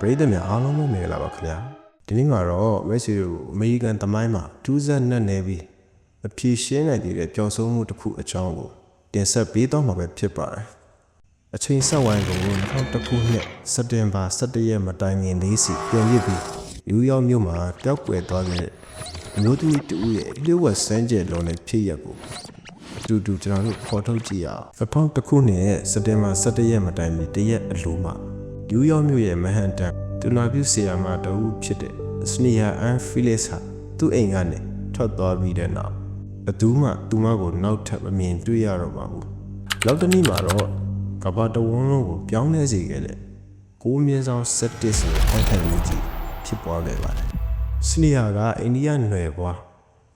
ပရိသတ်များအားလုံးပဲမင်္ဂလာပါခင်ဗျာဒီနေ့မှာတော့မက်ဆီကိုအမေရိကန်သမိုင်းမှာဒူးဇက်နဲ့နေပြီးအဖြေရှင်းနိုင်တဲ့ပျော်ဆုံးမှုတစ်ခုအကြောင်းကိုတင်ဆက်ပေးတော့မှာပဲဖြစ်ပါတယ်အချိန်ဆက်ဝိုင်းကို2000ခုနှစ်စက်တင်ဘာ17ရက်မတိုင်ခင်လေးစီပြန်ရစ်ပြီးယူယောက်မြို့မှာပျောက်ကွယ်သွားတဲ့အမျိုးသမီးတူရဲ့လျှို့ဝှက်စမ်းကြယ်လုံးနဲ့ဖြစ်ရက်ကိုအတူတူကျွန်တော်တို့ဖော်ထုတ်ကြည့်ရအောင်2000ခုနှစ်စက်တင်ဘာ17ရက်မတိုင်မီတရက်အလိုမှာ ယူယောက်မြို့ရဲ့မဟန်တန်တူနာပြုဆီယာမာတဦးဖြစ်တဲ့စနီယာအန်ဖီလစ်ဟာသူ့အိမ်ကနေထွက်သွားပြီးတဲ့နောက်ဘသူမှသူမကိုနောက်ထပ်မမြင်တွေ့ရတော့ပါဘူးနောက်တစ်နေ့မှာတော့ကဘာတဝန်းလုံးကိုပြောင်းလဲစေခဲ့တဲ့ကိုးမြင်းဆောင်ဆက်တစ်ဆိုတဲ့အောက်ထိုင်မှုကြီးဖြစ်ပွားခဲ့ပါတယ်စနီယာကအိန္ဒိယနွယ်ဘွား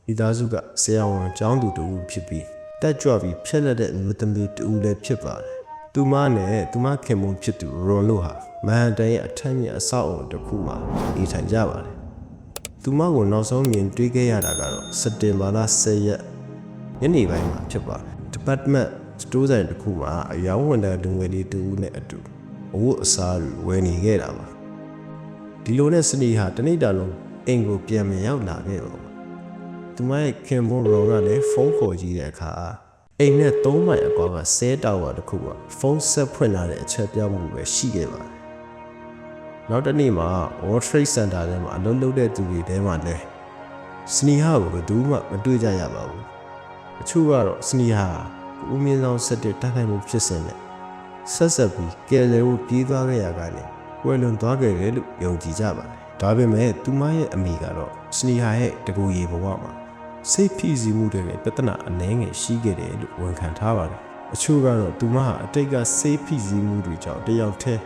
မိသားစုကဆရာဝန်ကျောင်းသူတူဖြစ်ပြီးတက်ကြွပြီးဖျက်လက်တဲ့လူသမီးတူလည်းဖြစ်ပါတယ် သူမနဲ့သူမခင်မုန်းဖြစ်သူရွန်လို့ဟာမဟန်တန်ရဲ့အထက်မြင့်အဆောက်အုံတစ်ခုမှာနေထိုင်ကြပါတယ်။သူမကိုနောက်ဆုံးမြင်တွေ့ခဲ့ရတာကတော့စက်တင်ဘာလ10ရက်ညနေပိုင်းမှာဖြစ်ပါတယ်။ Department စတိုးဆိုင်တစ်ခုမှာအယောင်ဝန်ထမ်းလူငယ်လေးတူနဲ့အတူအဝတ်အစားတွေဝယ်နေခဲ့တာပါ။ဒီလိုနဲ့စနီဟာတနေ့တာလုံးအိမ်ကိုပြန်မရောက်လာခဲ့ပါဘူး။သူမရဲ့ခင်ဗျရောကလည်းဖုန်းခေါ်ကြည့်တဲ့အခါ အိမ်နဲ့၃မိုင်အကွာကဆဲတာဝါတစ်ခုကဖုန်းဆက်ဖွင့်လာတဲ့အချက်ပြမှုပဲရှိခဲ့ပါတယ်။နောက်တစ်နေ့မှာ World Trade Center ထဲမှာအလုပ်လုပ်တဲ့သူတွေထဲမှာလည်းစနီဟာကိုဘယ်သူမှမတွေ့ကြရပါဘူး။အချို့ကတော့စနီဟာကိုဦးမြင့်ဆောင်ဆက်တဲ့တိုက်ခိုက်မှုဖြစ်စဉ်နဲ့ဆက်ဆက်ပြီးကယ်လယ်ကိုပြေးသွားခဲ့ရကနေဝယ်လွန်သွားခဲ့တယ်လို့ယုံကြည်ကြပါတယ်။ဒါပေမဲ့သူမရဲ့အမိကတော့စနီဟာရဲ့တကူရေဘဝမှာ စိတ်ဖိစီးမှုတွေနဲ့ပြဿနာအနှဲငယ်ရှိခဲ့တယ်လို့ဝန်ခံထားပါတယ်။အချို့ကတော့သူမဟာအတိတ်ကစိတ်ဖိစီးမှုတွေကြောင့်တယောက်တည်း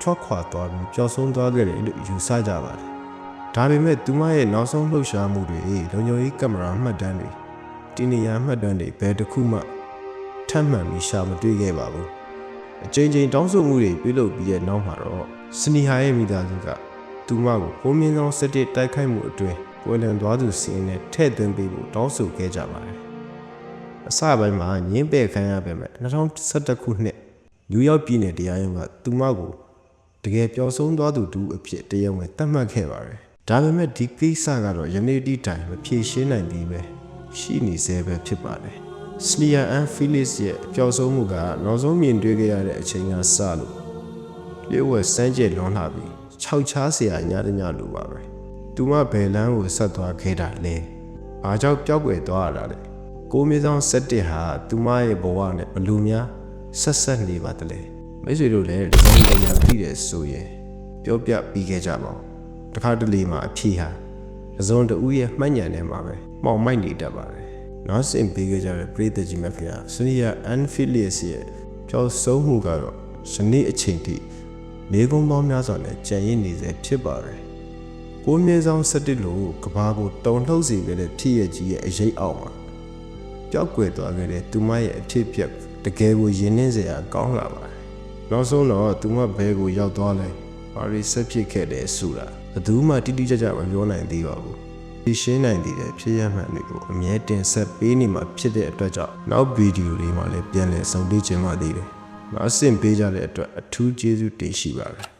ထွက်ခွာသွားပြီးပျောက်ဆုံးသွားခဲ့တယ်လို့ယူဆကြပါတယ်။ဒါပေမဲ့သူမရဲ့နောက်ဆုံးလှုပ်ရှားမှုတွေလုံခြုံရေးကင်မရာမှတ်တမ်းတွေတီနီယာမှတ်တမ်းတွေဘယ်တစ်ခုမှထပ်မှန်ပြီးရှာမတွေ့ခဲ့ပါဘူး။အချိန်ချင်းတောင်းဆိုမှုတွေပြုလုပ်ပြီးတဲ့နောက်မှာတော့စနီဟာရဲ့မိသားစုကသူမကိုကိုမင်းဆောင်စစ်တစ်တိုက်ခိုက်မှုအတွင်း ကွယ်လွန်သွားသူစီးရင်နဲ့ထည့်သွင်းပေးဖို့တောင်းဆိုခဲ့ကြပါတယ်။အစပိုင်းမှာငင်းပယ်ခံရပေမဲ့2011ခုနှစ်နယူးယောက်ပြည်နယ်တရားရုံးကသူမကိုတကယ်ပျော်ဆုံးသွားသူတူအဖြစ်တရားဝင်သတ်မှတ်ခဲ့ပါတယ်။ဒါပေမဲ့ဒီကိစ္စကတော့ယနေ့တိတိုင်မဖြေရှင်းနိုင်သေးပဲရှိနေသေးပဲဖြစ်ပါတယ်။ Sneer and Felix ရဲ့ပျော်ဆုံးမှုကနောက်ဆုံးမြင်တွေ့ခဲ့ရတဲ့အချိန်ကစလို့လျှို့ဝှက်စမ်းကြဲလွန်လာပြီးခြောက်ခြားစရာညတညလိုပါပဲ။ သူမဘယ်လန်းကိုဆက်သွားခဲ့တာလဲ။အားကြောင့်ပျောက်ကွယ်သွားရတာလဲ။ကိုမင်းဆောင်ဆက်တစ်ဟာသူမရဲ့ဘဝနဲ့ဘလူများဆက်ဆက်နေပါတလဲ။မိတ်ဆွေတို့လည်းဒီဆုံးတရားသိတယ်ဆိုရင်ပြောပြပြီးခဲ့ကြပါဦး။တစ်ခါတလေမှာအဖြေဟာအစုံတူရဲ့မှတ်ဉာဏ်ထဲမှာပဲမှောင်မိုက်နေတတ်ပါတယ်။နောက်ဆင်ပေးခဲ့ကြတဲ့ပရိသတ်ကြီးမဖေ။စနီယာအန်ဖီလီယစ်ရဲ့ကြောက်ဆုံးမှုကတော့ဇနီးအချိန်ထိမေကုံပေါင်းများစွာနဲ့ကြံ့ရည်နေစေဖြစ်ပါတယ်။ ကိုမြေဆောင်စတစ်လို့ကဘာကိုတုံလှုပ်စေခဲ့တဲ့ဖြစ်ရကြီးရဲ့အရေးအောက်မှာပျောက်ကွယ်သွားခဲ့တဲ့သူမရဲ့အဖြစ်ပြက်တကယ်ကိုရင်းနှင်းစရာကောင်းလာပါတယ်။နောက်ဆုံးတော့သူမဘဲကိုရောက်သွားလဲ။ဘာရီဆက်ဖြစ်ခဲ့တယ်ဆိုတာဘယ်သူမှတိတိကျကျမပြောနိုင်သေးပါဘူး။ဒီရှင်းနိုင်သေးတဲ့ဖြစ်ရမှန်တွေကိုအမြဲတင်ဆက်ပေးနေမှာဖြစ်တဲ့အတွက်ကြောင့်နောက်ဗီဒီယိုလေးမှာလည်းပြန်လည်ဆောင်ပေးခြင်းပါသေးတယ်။နောက်အဆင့်ပေးကြတဲ့အတွက်အထူးကျေးဇူးတင်ရှိပါတယ်။